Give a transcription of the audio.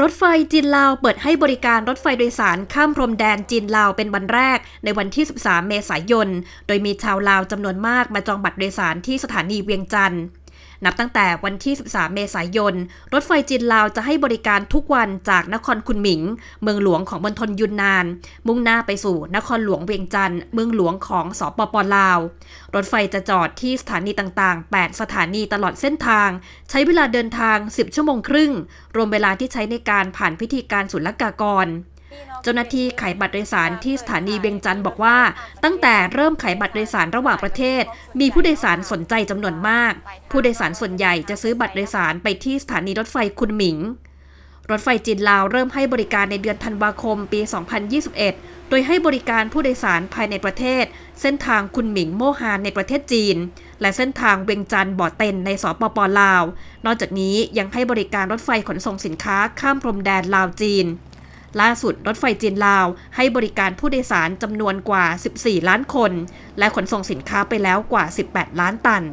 รถไฟจีนลาวเปิดให้บริการรถไฟโดยสารข้ามพรมแดนจีนลาวเป็นวันแรกในวันที่ 13 เมษายน โดยมีชาวลาวจำนวนมากมาจองบัตรโดยสารที่สถานีเวียงจันทร์ นับตั้งแต่วันที่ 13 เมษายน รถไฟจีนลาวจะให้บริการทุกวันจากนครคุนหมิง เมืองหลวงของมณฑลยุนนาน มุ่งหน้าไปสู่นครหลวงเวียงจันทร์ เมืองหลวงของสปปลาว รถไฟจะจอดที่สถานีต่างๆ 8 สถานีตลอดเส้นทาง ใช้เวลาเดินทาง 10 ชั่วโมงครึ่ง รวมเวลาที่ใช้ในการผ่านพิธีการศุลกากร เจ้าหน้าที่ขายบัตรโดยสารที่สถานีเวียงจันทร์บอกว่า ตั้งแต่เริ่มขายบัตรโดยสารระหว่างประเทศ มีผู้โดยสารสนใจจำนวนมาก ผู้โดยสารส่วนใหญ่จะซื้อบัตรโดยสารไปที่สถานีรถไฟคุนหมิง รถไฟจีนลาวเริ่มให้บริการในเดือนธันวาคมปี 2021 โดยให้บริการผู้โดยสารภายในประเทศ เส้นทางคุนหมิงโมฮานในประเทศจีน และเส้นทางเวียงจันทร์บ่อเต็นในสปปลาว นอกจากนี้ยังให้บริการรถไฟขนส่งสินค้าข้ามพรมแดนลาวจีน ล่าสุดรถไฟจีนลาว ให้บริการผู้โดยสารจำนวนกว่า 14 ล้านคน และขนส่งสินค้าไปแล้วกว่า 18 ล้านตัน